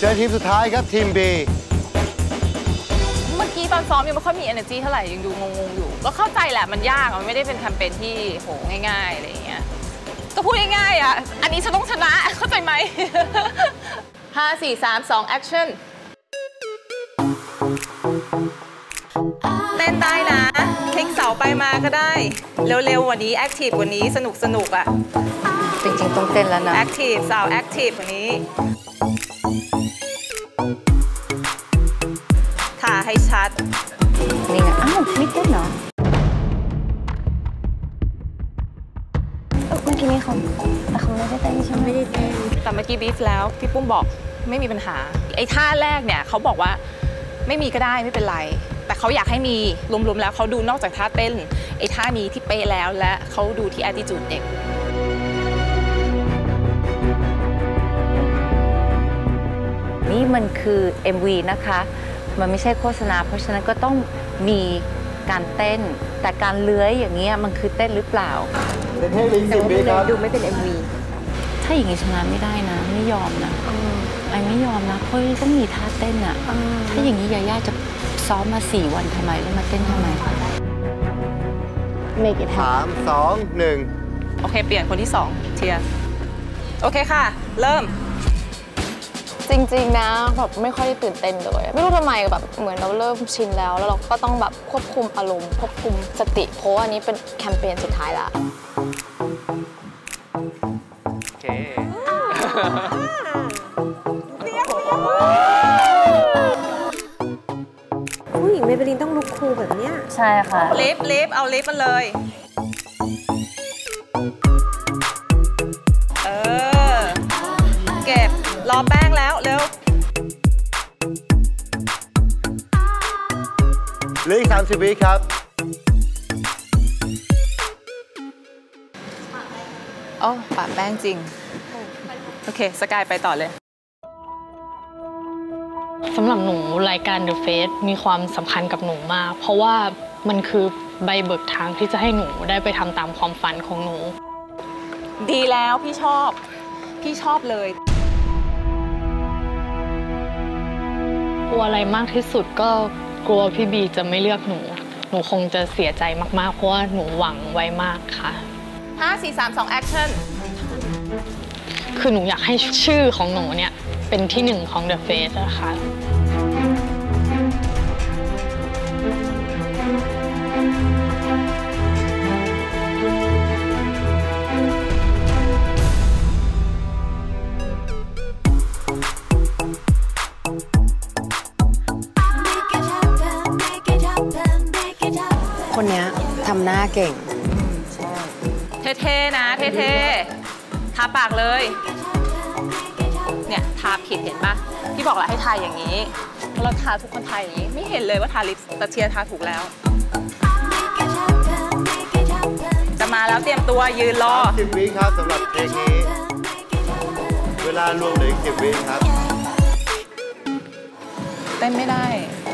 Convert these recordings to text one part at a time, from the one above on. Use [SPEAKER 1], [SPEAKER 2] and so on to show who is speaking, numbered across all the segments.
[SPEAKER 1] เจอทีมสุดท้ายครับทีม B
[SPEAKER 2] เมื่อกี้ตอนซ้อมยังไม่ค่อยมี energy เท่าไหร่ยังดูงงๆอยู่ ก็เข้าใจแหละมันยากอะมันไม่ได้เป็นแคมเปญที่โหง่ายๆอะไรอย่างเงี้ยก็พูดง่ายๆอะ อันนี้ฉันต้องชนะเข้าใจไหม ห้าสี่สามสอง action เต้นได้นะพลิกเสาไปมาก็ได้ เร็วๆกว่านี้ active กว่านี้สนุกสนุกๆอะ
[SPEAKER 3] จริงๆต้องเต้นแล้วนะ
[SPEAKER 2] active สาว active กว่านี้ ให้ชัด
[SPEAKER 3] นี่ไง อ้าว ไม่เต้นเหรอ
[SPEAKER 4] เมื่อกี้นี้เขาแต่เขาไม่ได้เต้นใช่ไหมไม่ได้เต้น
[SPEAKER 2] แต่เมื่อกี้บีฟแล้ว พี่ปุ้มบอกไม่มีปัญหา ไอ้ท่าแรกเนี่ยเขาบอกว่าไม่มีก็ได้ไม่เป็นไร แต่เขาอยากให้มีรวมๆแล้วเขาดูนอกจากท่าเต้น ไอ้ท่านี้ที่เป๊ะแล้วและเขาดูที่ attitude เด็ก
[SPEAKER 3] นี่มันคือ MV นะคะ มันไม่ใช่โฆษณา เพราะฉะนั้นก็ต้องมีการเต้น แต่การเลื้อยอย่างเงี้ยมันคือเต้นหรือเปล่า
[SPEAKER 1] เป็นให้ลิงสิบวิครับ
[SPEAKER 4] ดูไม่เป็น MV
[SPEAKER 3] ถ้าอย่างนี้ชนะไม่ได้นะ ไม่ยอมนะไอไม่ยอมนะเพราะต้องมีท่าเต้นอะถ้าอย่างนี้ยาย่าจะซ้อมมาสี่วันทำไมแล้วมาเต้นทำไม
[SPEAKER 4] make it
[SPEAKER 1] สา
[SPEAKER 4] happen
[SPEAKER 1] มสองหนึ่ง
[SPEAKER 2] โอเค เปลี่ยนคนที่2เทียร์โอเคค่ะ เริ่ม
[SPEAKER 4] จริงๆนะแบบไม่ค่อยได้ตื่นเต้นเลย ไม่รู้ทำไมแบบเหมือนเราเริ่มชินแล้ว แล้วเราก็ต้องแบบควบคุมอารมณ์ควบคุมสติเพราะว่าอันนี้เป็นแคมเปญสุดท้ายละ
[SPEAKER 5] โอเค
[SPEAKER 6] ผู้หญิงเมเบลินต้องลุกคูลแบบเนี้ย
[SPEAKER 3] ใช่ค่ะ
[SPEAKER 2] ลิฟต์ลิฟต์เอาลิฟต์มาเลย 30 วิ
[SPEAKER 1] ครับ
[SPEAKER 2] อ๋อปะแป้งจริง โอเค สกายไปต่อเลย
[SPEAKER 7] สำหรับหนูรายการ The Face มีความสำคัญกับหนูมาก เพราะว่ามันคือใบเบิกทางที่จะให้หนูได้ไปทำตามความฝันของหนู
[SPEAKER 2] ดีแล้วพี่ชอบ พี่ชอบเลย
[SPEAKER 7] กลัวอะไรมากที่สุดก็ กลัวพี่บีจะไม่เลือกหนู หนูคงจะเสียใจมากๆ เพราะว่าหนูหวังไว้มากค่ะ
[SPEAKER 2] 5 4 3 2 action
[SPEAKER 7] คือหนูอยากให้ชื่อของหนูเนี่ย เป็นที่หนึ่งของ The Face นะคะ
[SPEAKER 6] คนเนี้ยทำหน้าเก่ง
[SPEAKER 2] เท่ๆนะ เท่ๆทาปากเลย เนี่ยทาผิดเห็นปะพี่บอกแล้วให้ทาอย่างนี้แล้วเราทาทุกคนทาอย่างนี้ ไม่เห็นเลยว่าทาลิปแต่เชียร์ทาถูกแล้ว จะมาแล้วเตรียมตัวยืนรอ
[SPEAKER 1] สิบวิครับสำหรับเพลงนี้ เวลารวมเหลืออีกสิบวิครับ
[SPEAKER 2] เต้นไม่ได้
[SPEAKER 4] make it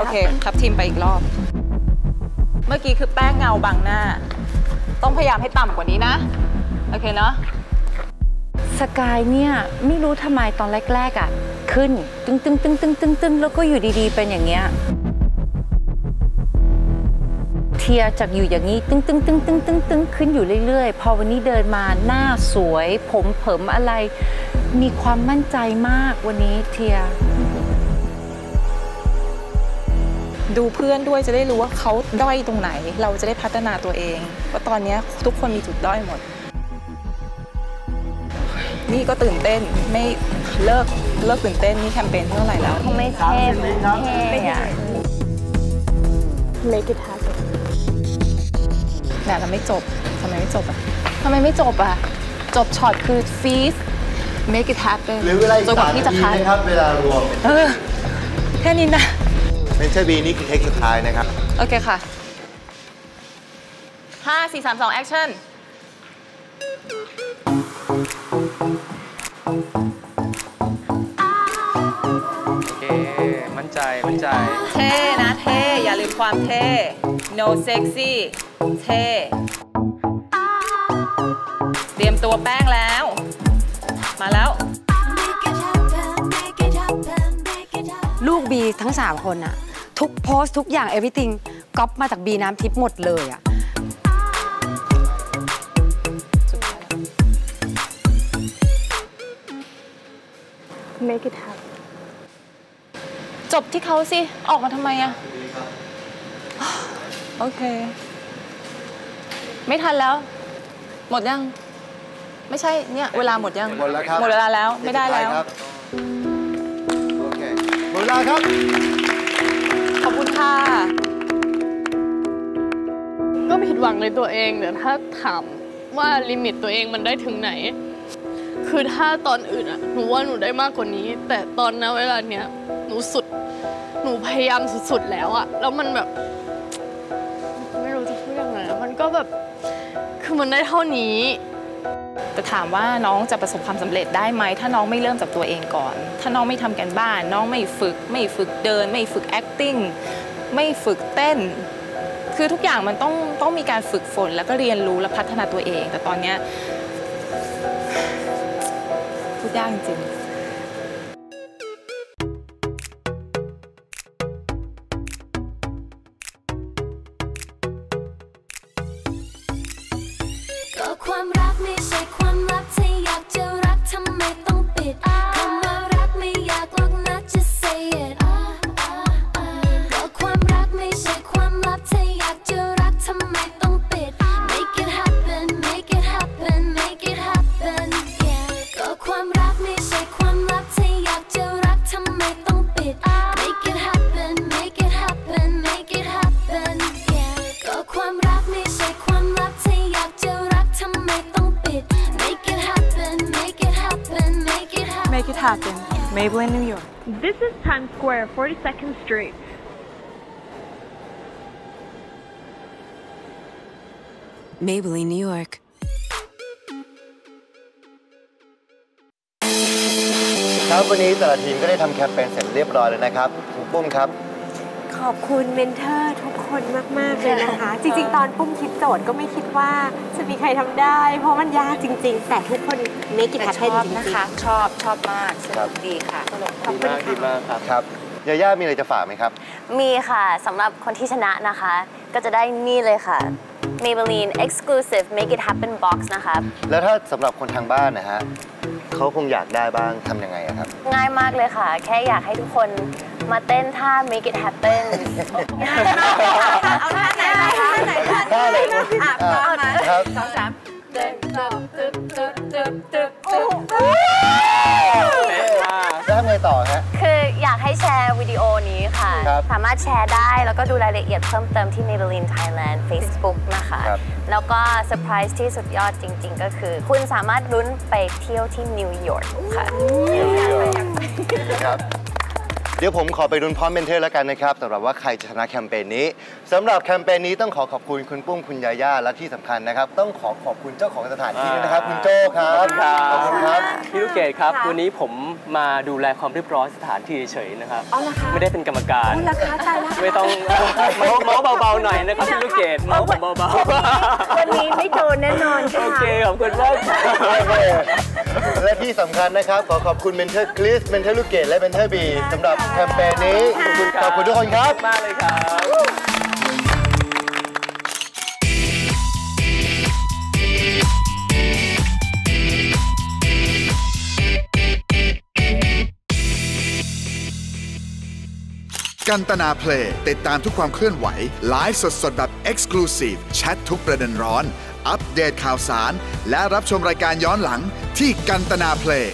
[SPEAKER 2] โอเค
[SPEAKER 4] happen
[SPEAKER 2] ครับทีมไปอีกรอบ เมื่อกี้คือแป้งเงาบังหน้า ต้องพยายามให้ต่ำกว่านี้นะ โอเคเนาะ
[SPEAKER 3] สกายเนี่ยไม่รู้ทำไมตอนแรกๆอะ ขึ้น ตึงตึงตึงตึงตึงตึงแล้วก็อยู่ดีๆ เป็นอย่างเงี้ยเทียจากอยู่อย่างนี้ ตึงตึงตึงตึงตึงตึงขึ้นอยู่เรื่อยๆ พอวันนี้เดินมาหน้าสวย ผมเผิมอะไร มีความมั่นใจมากวันนี้เทีย
[SPEAKER 2] ดูเพื่อนด้วยจะได้รู้ว่าเขาด้อยตรงไหน เราจะได้พัฒนาตัวเองว่าะตอนเนี้ยทุกคนมีจุดด้อยหมด นี่ก็ตื่นเต้นไม่เลิกเลิกตื่นเต้นนี่แคมเปญเท่าไหร่แล้ว
[SPEAKER 3] เขาไม่เท่เท่อะ
[SPEAKER 4] make it happen
[SPEAKER 2] แต่เราไม่จบทำไมไม่จบอะทำไมไม่จบอะ จบช็อตคือ feast make it happen
[SPEAKER 1] เหรือเวลาอีก
[SPEAKER 2] จนก
[SPEAKER 1] สา
[SPEAKER 2] ว่าม
[SPEAKER 1] นา
[SPEAKER 2] พี่จะ
[SPEAKER 1] ที
[SPEAKER 2] คัด
[SPEAKER 1] นะครับ เวลารวม
[SPEAKER 2] เออแค่นี้นะ
[SPEAKER 1] เมนเทอร์บีนี่คือเทคสุดท้ายนะครับ
[SPEAKER 2] โอเคค่ะห้าสี่สามสอง action
[SPEAKER 5] โอเค มั่นใจ มั่นใจ
[SPEAKER 2] เท่นะเท่ อย่าลืมความเท่ no sexy เท่ เตรียมตัวแป้งแล้ว มาแล้ว
[SPEAKER 6] บีทั้ง 3 คนอะทุกโพสต์ทุกอย่าง everything ก๊อปมาจากบีน้ำทิพย์หมดเลยอะ
[SPEAKER 4] make it happen
[SPEAKER 2] จบที่เขาสิ ออกมาทำไมอะโอเค ไม่ทันแล้ว หมดยัง ไม่ใช่เนี่ย เวลาหมดยัง
[SPEAKER 1] หมดแล้วครับ
[SPEAKER 2] หมดเวลาแล้วไม่ได้แล้ว
[SPEAKER 1] เวลาครับ
[SPEAKER 2] ขอบคุณค่ะ
[SPEAKER 7] ก็ผิดหวังในตัวเองแต่ถ้าถามว่าลิมิตตัวเองมันได้ถึงไหน คือถ้าตอนอื่นอะหนูว่าหนูได้มากกว่านี้ แต่ตอนนั้นเวลาเนี้ยหนูสุด หนูพยายามสุดๆแล้วอะแล้วมันแบบ ไม่รู้จะพูดยังไงมันก็แบบ คือมันได้เท่านี้
[SPEAKER 2] แต่ถามว่าน้องจะประสบความสำเร็จได้ไหม ถ้าน้องไม่เริ่มจากตัวเองก่อน ถ้าน้องไม่ทำกันบ้าน น้องไม่ฝึก ไม่ฝึกเดิน ไม่ฝึก acting ไม่ฝึกเต้น คือทุกอย่างมันต้องต้องมีการฝึกฝน แล้วก็เรียนรู้และพัฒนาตัวเอง แต่ตอนเนี้ยพูดยากจริง
[SPEAKER 8] ความรักไม่ใช่ความ happen Make it happen
[SPEAKER 2] Maybelline New York
[SPEAKER 9] This is Times Square, 42nd Street.
[SPEAKER 6] Maybelline New York
[SPEAKER 1] ครับวันนี้แต่ละทีมก็ได้ทำแคมเปญเสร็จเรียบร้อยแล้วนะครับคุณปุ้มครับ
[SPEAKER 10] ข อบคุณเมนเทอร์ทุกคนมาก ๆ เลยนะคะ จริง ๆ ตอนปุ้มคิดโจทย์ก็ไม่คิดว่าจะมีใครทำได้ เพราะมันยากจริง ๆ แต่ทุกคนเมกิ
[SPEAKER 3] แต่
[SPEAKER 10] ทั
[SPEAKER 3] ช
[SPEAKER 10] ให้
[SPEAKER 3] อบ
[SPEAKER 10] จริง
[SPEAKER 3] นะคะชอบชอบมากส
[SPEAKER 1] ครั
[SPEAKER 3] นุ
[SPEAKER 1] บ
[SPEAKER 3] กดีค่ะ
[SPEAKER 10] ขอบคุณค่ะ
[SPEAKER 5] ครับ
[SPEAKER 1] ครับยาย่ามีอะไรจะฝากไหมครับ
[SPEAKER 4] มีค่ะสำหรับคนที่ชนะนะคะ ก็จะได้นี่เลยค่ะ Maybelline Exclusive Make It Happen Box นะคะ
[SPEAKER 1] แล้วถ้าสำหรับคนทางบ้านนะฮะเขาคงอยากได้บ้างทำยังไงอะครับ
[SPEAKER 4] ง่ายมากเลยค่ะ แค่อยากให้ทุกคน มาเต้นท่า Make It Happen
[SPEAKER 3] เอาท่าไหนท่าไหนท่า
[SPEAKER 1] ท่าไหน
[SPEAKER 3] อะ
[SPEAKER 1] อะ
[SPEAKER 3] เอามาสองสามเดินตึ๊บตึ๊บตึ๊บตึ๊บตึ๊บตึ๊บ
[SPEAKER 1] แล้วไงต่อฮะ
[SPEAKER 4] คืออยากให้แชร์วิดีโอนี้ค่ะ
[SPEAKER 1] ค
[SPEAKER 4] สามารถแชร์ได้แล้วก็ดูรายละเอียดเพิ่มเติมที่ Maybelline Thailand Facebook นะคะ
[SPEAKER 1] ค
[SPEAKER 4] แล้วก็เซอร์ไพรส์ที่สุดยอดจริง ๆ ก็คือ คุณสามารถลุ้นไปเที่ยวที่นิวยอร์กค่ะ
[SPEAKER 1] ครับ เดี๋ยวผมขอไปรุนพร้อมเมนเทอร์แล้วกันนะครับสำหรับว่าใครจะชนะแคมเปญนี้สำหรับแคมเปญนี้ต้องขอขอบคุณคุณปุ้มคุณยาย่าและที่สำคัญนะครับ ต้องขอขอบคุณเจ้าของสถานที่ด้วยนะครับ คุณโจ้ครับขอบคุณครับ
[SPEAKER 5] พี่ลูกเกดครับ วันนี้ผมมาดูแลความเรียบร้อยสถานที่เฉยๆนะครับไม่ได้เป็นกรรมการ
[SPEAKER 10] ราคาใจแล้ว
[SPEAKER 5] ไม่ต้องเมาเมาเบาๆหน่อยนะครับพี่ลูกเกดเมาผมเบาๆ
[SPEAKER 10] วันนี้ไม่โดนแน่นอน
[SPEAKER 5] โอ
[SPEAKER 10] ค่ะ
[SPEAKER 5] เคขอบคุณมาก
[SPEAKER 1] และที่สำคัญนะครับ ขอขอบคุณเมนเทอร์คริสเมนเทอร์ลูกเกดและเมนเทอร์บีสำหรับแคมเปญนี้ ขอบคุณขอบคุณทุกคนครับ
[SPEAKER 5] มากเลยครับ
[SPEAKER 11] กันตนาเพลงติดตามทุกความเคลื่อนไหว ไลฟ์สดๆ แบบ Exclusive แชททุกประเด็นร้อน อัปเดตข่าวสาร และรับชมรายการย้อนหลังที่กันตนาเพลง